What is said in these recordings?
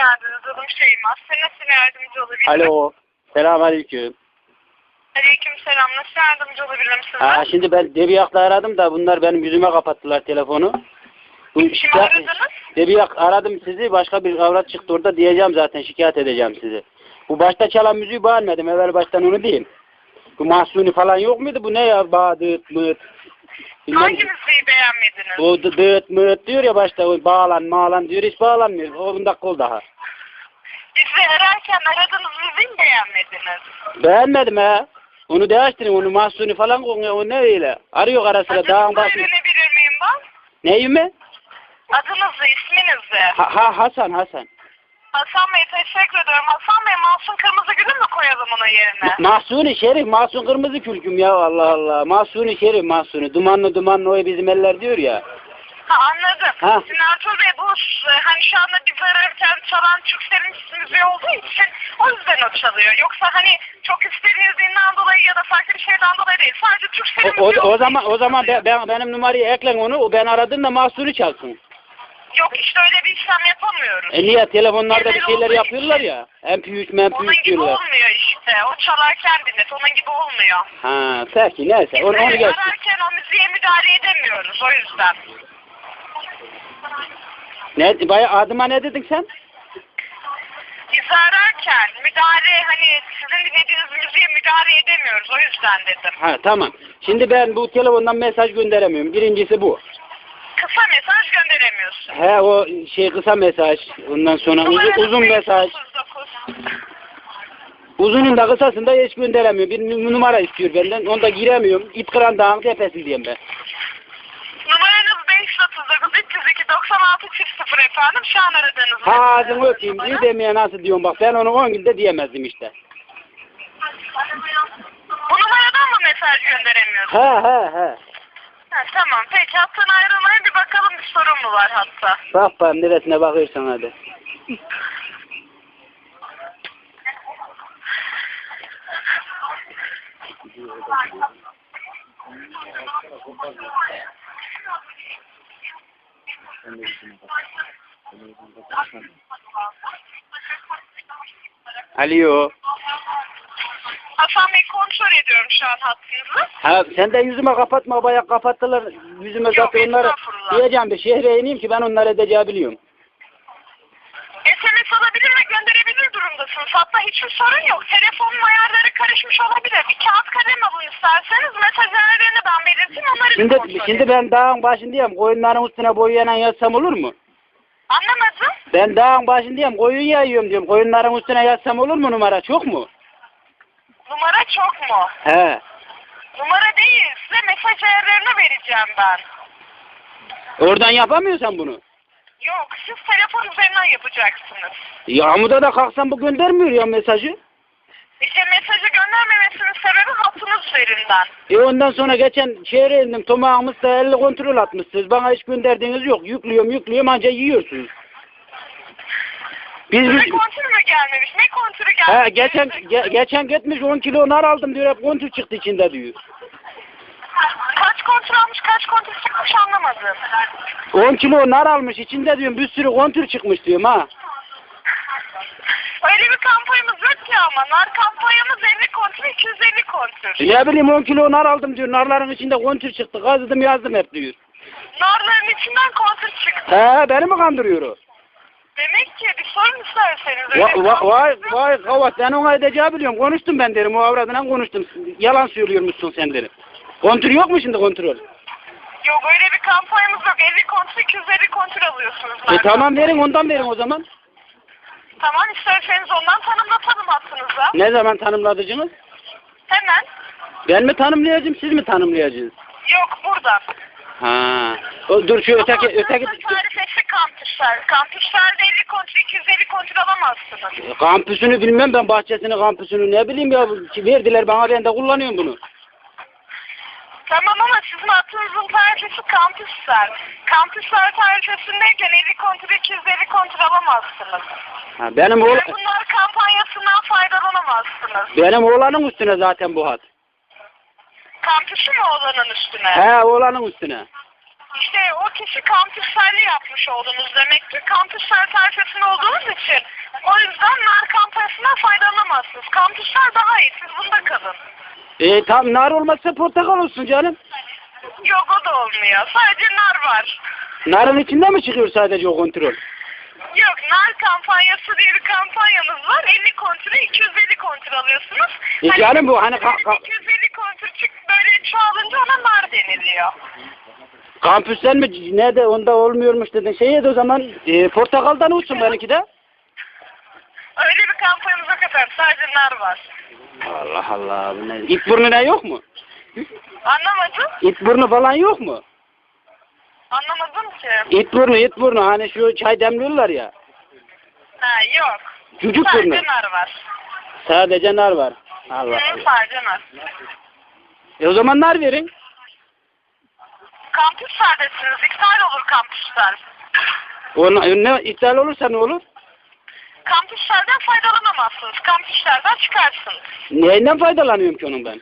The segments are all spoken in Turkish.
geldiniz. Adım Şeyma. Size nasıl yardımcı olabilirim? Alo. Selamünaleyküm. Aleyküm selam. Nasıl yardımcı olabilirim size? Ha, şimdi ben Debiyak'la aradım da bunlar benim yüzüme kapattılar telefonu. Bu Kimi şika- aradınız? Debiyak aradım sizi. Başka bir avrat çıktı orada diyeceğim zaten. Şikayet edeceğim sizi. Bu başta çalan müziği beğenmedim. Evvel baştan onu diyeyim. Bu mahsuni falan yok muydu? Bu ne ya? Ba, dıt, Hangi müziği beğenmediniz? O dıt mıt diyor ya başta. O bağlan mağlan diyor. Hiç bağlanmıyor. 10 dakika oldu daha. Bizi ararken aradığınız müziği mi beğenmediniz? Beğenmedim ha. Onu değiştirin. Onu mahsuni falan koyun. O ne öyle? Arıyor ara sıra. Dağın Adınızı basıyor. öğrenebilir miyim ben? Neyi mi? Adınızı, isminizi. Ha, ha Hasan Hasan. Hasan Bey teşekkür ederim. Hasan Bey Masum Kırmızı Gül'ü mü koyalım onun yerine? Mahsuni Şerif, Mahsun Kırmızı Külküm ya Allah Allah. Mahsuni Şerif, Mahsuni. Dumanlı dumanlı oy bizim eller diyor ya. Ha anladım. Ha. Şimdi Ertuğrul Bey bu e, hani şu anda bizi ararken çalan Türksel'in müziği olduğu için o yüzden o çalıyor. Yoksa hani çok istenildiğinden dolayı ya da farklı bir şeyden dolayı değil. Sadece Türksel'in O, o, müziği o olduğu zaman için o zaman çalıyor. ben, ben- benim numarayı eklen onu. O ben aradığımda Mahsuni çalsın. Yok işte öyle bir işlem yapamıyoruz. E niye telefonlarda bir Genel şeyler olduğu yapıyorlar için. ya. MP3 Onun MP3 gibi diyorlar. olmuyor işte. O çalarken dinlet. Onun gibi olmuyor. Ha peki neyse Biz onu, onu de geç. ararken o müziğe müdahale edemiyoruz. O yüzden. Ne, baya adıma ne dedin sen? Biz ararken müdahale hani sizin dinlediğiniz müziğe müdahale edemiyoruz. O yüzden dedim. Ha tamam. Şimdi ben bu telefondan mesaj gönderemiyorum. Birincisi bu. Kısa mesaj gönderemiyorsun. He o şey kısa mesaj. Ondan sonra uzun, uzun mesaj. 539. Uzunun da kısasında hiç gönderemiyor. Bir numara istiyor benden. Onda giremiyorum. İp kıran dağın tepesi diyeyim ben. Numaranız 539 302 96 0 efendim. Şu an aradığınız Ha ağzını öpeyim. İyi demeye nasıl diyorum bak. Ben onu 10 günde diyemezdim işte. Bu numaradan mı mesaj gönderemiyorsun? He he he. Ha, tamam peki hattan ayrılmayın bir bakalım bir sorun mu var hatta. Bak bak neresine bakıyorsan hadi. Alo. Hasan Bey kontrol ediyorum şu an hattınızı. Ha sen de yüzüme kapatma bayağı kapattılar. Yüzüme Yok, zaten onları estağfurullah. diyeceğim bir şehre ineyim ki ben onları edeceği biliyorum. SMS alabilir ve gönderebilir durumdasınız. Hatta hiçbir sorun yok. Telefonun ayarları karışmış olabilir. Bir kağıt kalem alın isterseniz mesaj ayarlarını ben belirteyim onları bir Şimdi kontrol şimdi edin. ben dağın başındayım. Koyunların üstüne boyayan yazsam olur mu? Anlamadım. Ben dağın başındayım. Koyun yayıyorum diyorum. Koyunların üstüne yazsam olur mu numara? Çok mu? Numara çok mu? He. Numara değil. Size mesaj ayarlarını vereceğim ben. Oradan yapamıyorsan bunu. Yok siz telefon üzerinden yapacaksınız. Yağmurda da kalksam bu göndermiyor ya mesajı. İşte mesajı göndermemesinin sebebi hattınız üzerinden. E ondan sonra geçen şehre indim. Tomağımız da 50 kontrol atmışsınız. Bana hiç gönderdiğiniz yok. Yüklüyorum yüklüyorum anca yiyorsunuz. Biz, Size biz kontür mü gelmemiş? Ne kontürü gelmiş? He, geçen ge- geçen gitmiş 10 kilo nar aldım diyor. Hep kontür çıktı içinde diyor. Kaç kontür almış, kaç kontür çıkmış anlamadım. 10 kilo nar almış içinde diyorum. Bir sürü kontür çıkmış diyorum ha. Öyle bir kampanyamız yok ki ama. Nar kampanyamız 50 kontür, 250 kontür. Ne bileyim 10 kilo nar aldım diyor. Narların içinde kontür çıktı. Kazıdım yazdım hep diyor. Narların içinden kontür çıktı. He beni mi kandırıyor o? Demek ki bir sorun isterseniz. öyle Va- va- Vay vay kavat ben ona edeceği biliyorum. Konuştum ben derim. O avradına konuştum. Yalan söylüyormuşsun sen derim. Kontür yok mu şimdi kontrol? Yok öyle bir kampanyamız yok. 50 kontür, 250 kontür alıyorsunuz. E nar tamam verin ondan verin o zaman. Tamam isterseniz ondan tanımlatalım hattınıza. Ne zaman tanımladıcınız? Hemen. Ben mi tanımlayacağım siz mi tanımlayacaksınız? Yok buradan. Ha. O, dur şu öteki öteki tarifesi kampüsler. Kampüslerde 50 kontür, 250 kontür alamazsınız. kampüsünü bilmem ben bahçesini kampüsünü ne bileyim ya verdiler bana ben de kullanıyorum bunu. Tamam ama sizin hattınızın tarifesi kampüsler. Kampüsler tarifesindeyken 50 kontür, 250 kontür alamazsınız. Ha, benim oğlan, Ve bunlar kampanyasından faydalanamazsınız. benim oğlanın üstüne zaten bu hat. Kampüsü mü olanın üstüne? He oğlanın üstüne. İşte o kişi kampüslerle yapmış oldunuz demek ki. Kampüsler tarifesinde olduğunuz için. O yüzden nar kampanyasından faydalanamazsınız. Kampüsler daha iyi. Siz bunda kalın. E tam nar olmazsa portakal olsun canım. Yok o da olmuyor. Sadece nar var. Narın içinde mi çıkıyor sadece o kontrol? Yok nar kampanyası diye bir kampanyamız var. 50 kontrolü 250 kontrol alıyorsunuz. E canım bu hani ka- ka- 250 kontrol çık böyle çoğalınca ona nar deniliyor. Kampüsten mi ne de onda olmuyormuş dedin. Şeye de o zaman e, portakaldan olsun benimki de. Öyle bir kampanyamız yok efendim. Sadece nar var. Allah Allah bu ne? İt burnu ne yok mu? Anlamadım. İt burnu falan yok mu? Anlamadım ki. İt burnu, it burnu. Hani şu çay demliyorlar ya. Ha yok. Çocuk Sadece burnu. nar var. Sadece nar var. Allah Allah. sadece nar. E o zaman nar verin. Kampüs sadesiniz. İptal olur kampüsler. Ona, ne iptal olursa ne olur? Kampüslerden faydalanamazsınız. Kampüslerden çıkarsınız. Neyinden faydalanıyorum ki onun ben?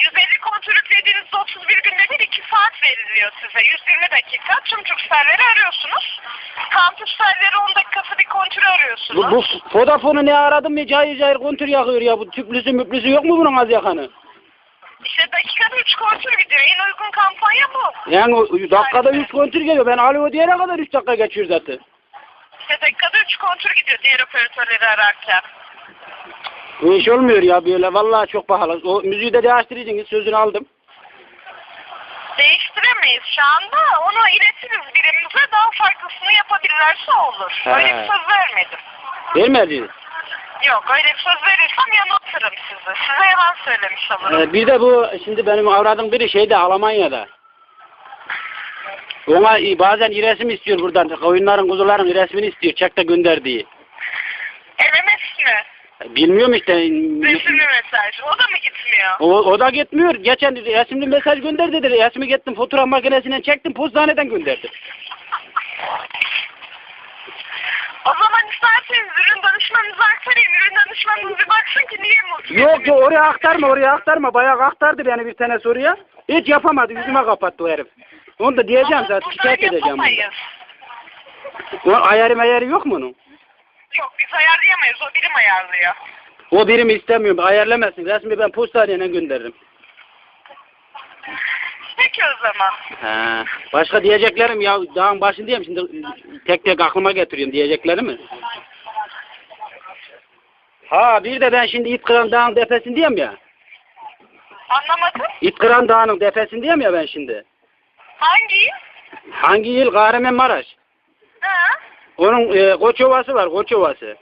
150 kontrol yüklediğinizde 31 günde bir 2 saat veriliyor size. 120 dakika tüm Türkcell'leri arıyorsunuz. Kampüslerleri 10 dakikası bir kontrol arıyorsunuz. Bu, bu Vodafone'u ne aradım mı cayır cayır kontür yakıyor ya. Bu tüplüsü müplüsü yok mu bunun az yakanı? İşte dakikada 3 kontrol gidiyor. En uygun kampanya bu. Yani o- dakikada 3 kontür geliyor. Ben alo diyene kadar 3 dakika geçiyor zaten. İşte dakikada 3 kontrol gidiyor diğer operatörleri ararken. Bu iş olmuyor ya böyle. Vallahi çok pahalı. O müziği de değiştireceksiniz. Sözünü aldım. Değiştiremeyiz şu anda. Onu iletiriz birimize. Daha farklısını yapabilirlerse olur. He. Öyle bir söz vermedim. Vermediniz. Yok öyle bir söz verirsem yanıltırım sizi. Size yalan söylemiş olurum. Ee, bir de bu şimdi benim avradım biri şeyde Almanya'da. Ona bazen resim istiyor buradan. Koyunların, kuzuların resmini istiyor. Çek de gönder diye. MMS mi? Bilmiyorum işte. Resimli mesaj. O da mı gitmiyor? O, o da gitmiyor. Geçen resimli mesaj gönder dedi. Resmi gittim fotoğraf makinesinden çektim. Postaneden gönderdim. O zaman isterseniz ürün danışmanınıza aktarayım. Ürün danışmanınız bir baksın ki niye mutlu Yok yok oraya aktarma oraya aktarma. Bayağı aktardı beni bir tane soruya. Hiç yapamadı. Yüzüme kapattı o herif. Onu da diyeceğim Ama zaten. Şikayet edeceğim. bunu. ayarı mayarı yok mu onun? Yok biz ayarlayamayız. O birim ayarlıyor. O birimi istemiyorum. Ayarlamasın. Resmi ben postaneden gönderirim. Peki o zaman. He. Başka diyeceklerim ya dağın başındayım şimdi tek tek aklıma getiriyorum diyeceklerimi. Ha bir de ben şimdi İtkıran Dağı'nın tepesindeyim ya. Anlamadım. İtkıran Dağı'nın tepesindeyim ya ben şimdi. Hangi? Hangi yıl? Kahramanmaraş. Ha? Onun e, Koçovası var Koçovası.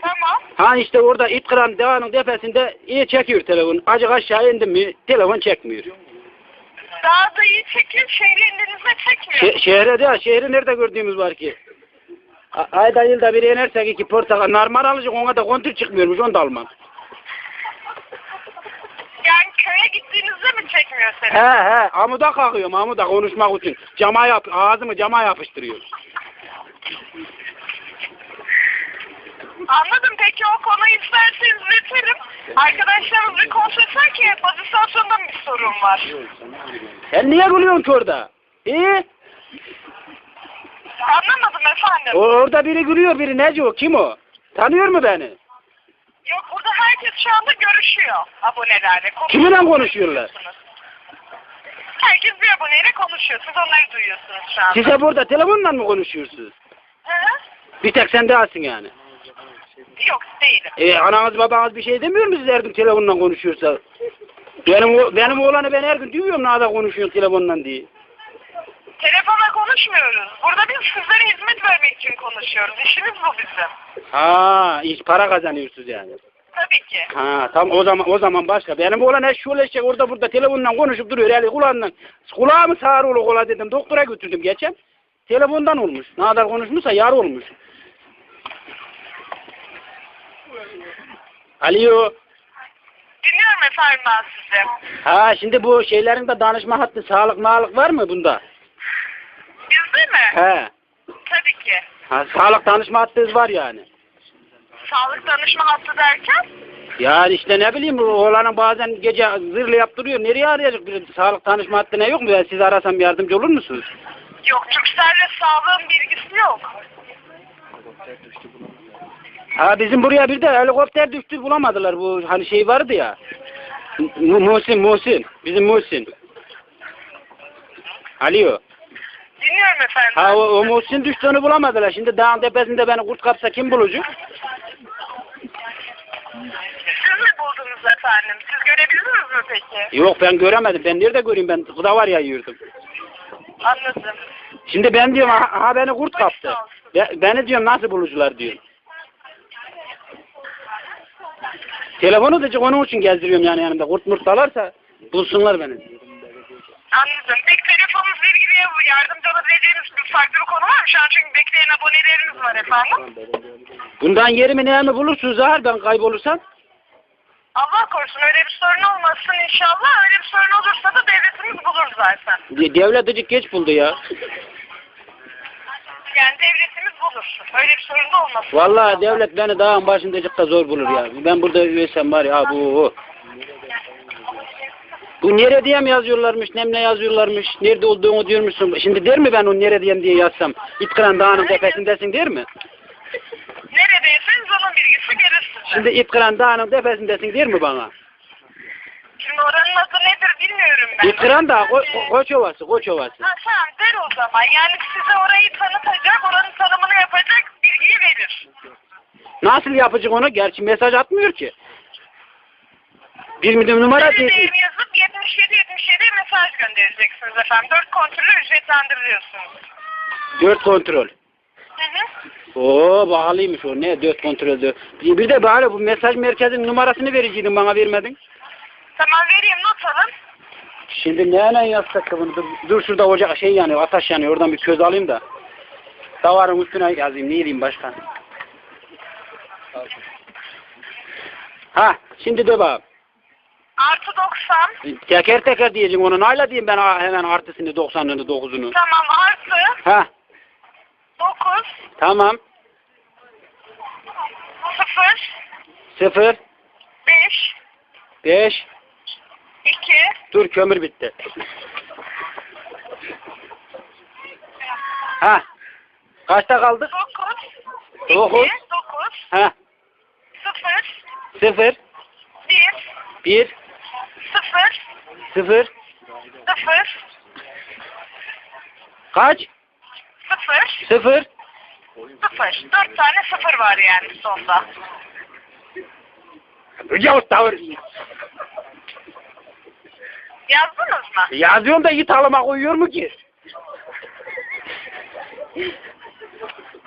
Tamam. Ha işte orada İtkıran Dağı'nın tepesinde iyi çekiyor telefon. Acık aşağı indim mi telefon çekmiyor. Daha da iyi çekiyor. Şehri elinizde çekmiyor. Şe şehre de şehri nerede gördüğümüz var ki? A- Ayda yılda bir inersek iki portakal narmar alacak ona da kontür çıkmıyormuş onu da almam. Yani köye gittiğinizde mi çekmiyor seni? He he amuda kalkıyorum amuda konuşmak için. Cama yap ağzımı cama yapıştırıyor. Anladım. Peki o konuyu isterseniz iletirim. Arkadaşlarımız bir etsin ki mı bir sorun var? Sen niye gülüyorsun ki orada? İyi. Anlamadım efendim. O, orada biri gülüyor biri nece o kim o? Tanıyor mu beni? Yok burada herkes şu anda görüşüyor abonelerle. Kiminle konuşuyorlar? Herkes bir aboneyle konuşuyor. Siz onları duyuyorsunuz şu anda. Siz hep orada telefonla mı konuşuyorsunuz? Hı hı. Bir tek sen değilsin yani. Yok değilim. E, ananız babanız bir şey demiyor mu siz her gün telefonla konuşuyorsa? Benim, benim oğlanı ben her gün duyuyorum ne kadar konuşuyorsun telefonla diye. Telefonla konuşmuyoruz. Burada biz sizlere hizmet vermek için konuşuyoruz. İşimiz bu bizim. Ha, iş para kazanıyorsunuz yani. Tabii ki. Ha, tam o zaman o zaman başka. Benim oğlan her şu eşek orada burada telefonla konuşup duruyor. Yani kulağından. Kulağımı sağır kola dedim. Doktora götürdüm geçen. Telefondan olmuş. Ne kadar konuşmuşsa yar olmuş. Alo. Dinliyorum efendim ben sizi. Ha şimdi bu şeylerin de danışma hattı sağlık mağlık var mı bunda? Bizde mi? He. Tabii ki. Ha, sağlık danışma hattınız var yani. Sağlık danışma hattı derken? Yani işte ne bileyim oğlanın bazen gece zırhlı yaptırıyor. Nereye arayacak bir sağlık danışma hattı ne yok mu? Ben sizi arasam yardımcı olur musunuz? Yok Türkcell'le sağlığın bilgisi yok. Ha bizim buraya bir de helikopter düştü bulamadılar bu hani şey vardı ya. Mu- Muhsin Muhsin. Bizim Muhsin. Alo. Dinliyorum efendim. Ha o, o Muhsin düştü onu bulamadılar. Şimdi dağın tepesinde beni kurt kapsa kim bulacak? Siz mi buldunuz efendim? Siz görebildiniz mi peki? Yok ben göremedim. Ben nerede göreyim ben kıda var ya yürüdüm. Anladım. Şimdi ben diyorum ha, ha beni kurt kaptı. Be- beni diyorum nasıl bulucular diyorum. Telefonu da onun için gezdiriyorum yani yanımda. Kurt murt dalarsa bulsunlar beni. Anladım. Peki telefonunuzla ilgili yardımcı olabileceğiniz bir farklı bir konu var mı? Şu an çünkü bekleyen abonelerimiz var efendim. Bundan yerimi neyimi bulursunuz ağır ben kaybolursam. Allah korusun öyle bir sorun olmasın inşallah. Öyle bir sorun olursa da devletimiz bulur zaten. De- Devlet acık geç buldu ya. Yani devletimiz bulur. Öyle bir sorun da olmasın. Vallahi devlet beni dağın başında acık da zor bulur ya. Ben burada üyesem var ya bu. Bu nerede diyem yazıyorlarmış, nemle yazıyorlarmış, nerede olduğunu diyormuşsun. Şimdi der mi ben onu nerede diyem diye yazsam? İtkıran Dağı'nın tepesindesin der mi? Neredeyseniz onun bilgisi gelir size. Şimdi İtkıran Dağı'nın tepesindesin der mi bana? Şimdi oranın adı nedir bilmiyorum ben. İtkıran Dağı, Ko Ee, Ko- Koçovası, Koçovası. Ha tamam der o zaman. Yani size orayı tanıtacak, oranın tanımını yapacak bilgiyi verir. Nasıl yapacak onu? Gerçi mesaj atmıyor ki. Bir müdür numara değil. yazıp 77-77 mesaj göndereceksiniz efendim. Dört kontrolü ücretlendiriliyorsunuz. Dört kontrol. Hı hı. Oo bağlıymış o ne dört kontroldü. Bir bir de bari bu mesaj merkezinin numarasını vericiydin bana vermedin. Tamam vereyim not alın. Şimdi neyle yazsak ki bunu? Dur, dur şurada ocak şey yanıyor, ateş yanıyor. Oradan bir köz alayım da. Davarın üstüne yazayım. Ne diyeyim başkan? Ha, şimdi de bak. Artı 90. Teker teker diyeceğim onu. Nayla diyeyim ben hemen artısını, 90'ını, 9'unu. Tamam artı Ha, 9 tamam. 0 0, 5 5, 2 dur kömür bitti. Ha, kaçta kaldık? 9 Dokuz. 2 9 Ha, 0 0, 1 1, 0 0, 0 kaç? 0 0, 0 4 tane 0 var yani sonda. Yavuz tavır. Yazdınız mı? Yazıyorum da it halıma koyuyor mu ki?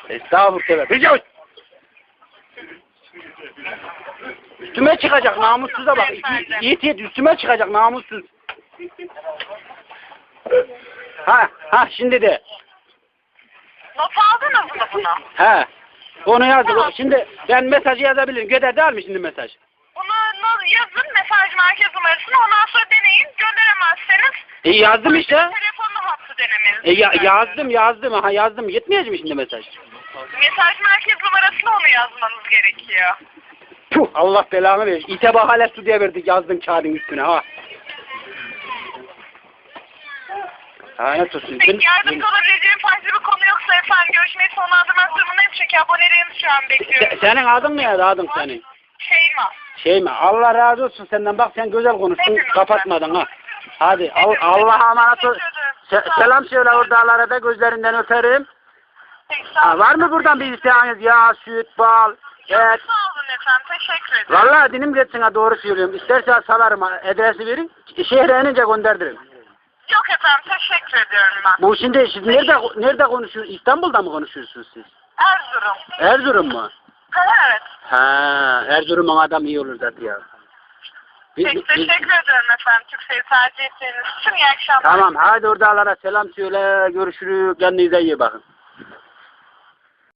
Estağfurullah. Yavuz. Üstüme çıkacak namussuza bak. Yiğit yiğit üstüme çıkacak namussuz. Ha ha şimdi de. Not aldınız mı bunu? Ha. Onu yazdık. Şimdi ben mesajı yazabilirim. Göder değil mi şimdi mesaj? Bunu yazın mesaj merkez numarasını ondan sonra deneyin. Gönderemezseniz E yazdım işte. telefonla hattı denemeniz. E ya, yazdım yazdım. Ha yazdım. Yetmeyecek mi şimdi mesaj? Mesaj merkez numarasını onu yazmanız gerekiyor. Puh, Allah belanı verir. İte bak hala su diye verdik yazdın kağıdın üstüne ha. Lanet olsun. Peki yardımcı olabileceğim farklı bir konu yoksa efendim görüşmeyi sonlandırmak durumundayım çünkü abonelerimiz şu an Se- bekliyor. senin adın ne ya adın senin? Şeyma. Şey mi? Allah razı olsun senden. Bak sen güzel konuştun. Kapatmadın ha. Hadi Al- Allah'a emanet ol. Se- selam söyle oradalara da gözlerinden öperim. Ha, var mı buradan bir isteğiniz? Ya, süt, bal, et. Efendim. Teşekkür ederim. Vallahi dilim geçsin ha doğru söylüyorum. İstersen salarım ha, adresi verin. Şehre inince gönderirim. Yok efendim. Teşekkür ediyorum ben. Bu şimdi siz nerede nerede konuşuyorsunuz? İstanbul'da mı konuşuyorsunuz siz? Erzurum. Erzurum mu? Evet. Ha, Erzurum'un adam iyi olur zaten ya. Biz- Peki teşekkür ederim efendim. Türkcell'i tercih ettiğiniz için. İyi akşamlar. Tamam hadi oradalara selam söyle görüşürüz kendinize iyi bakın.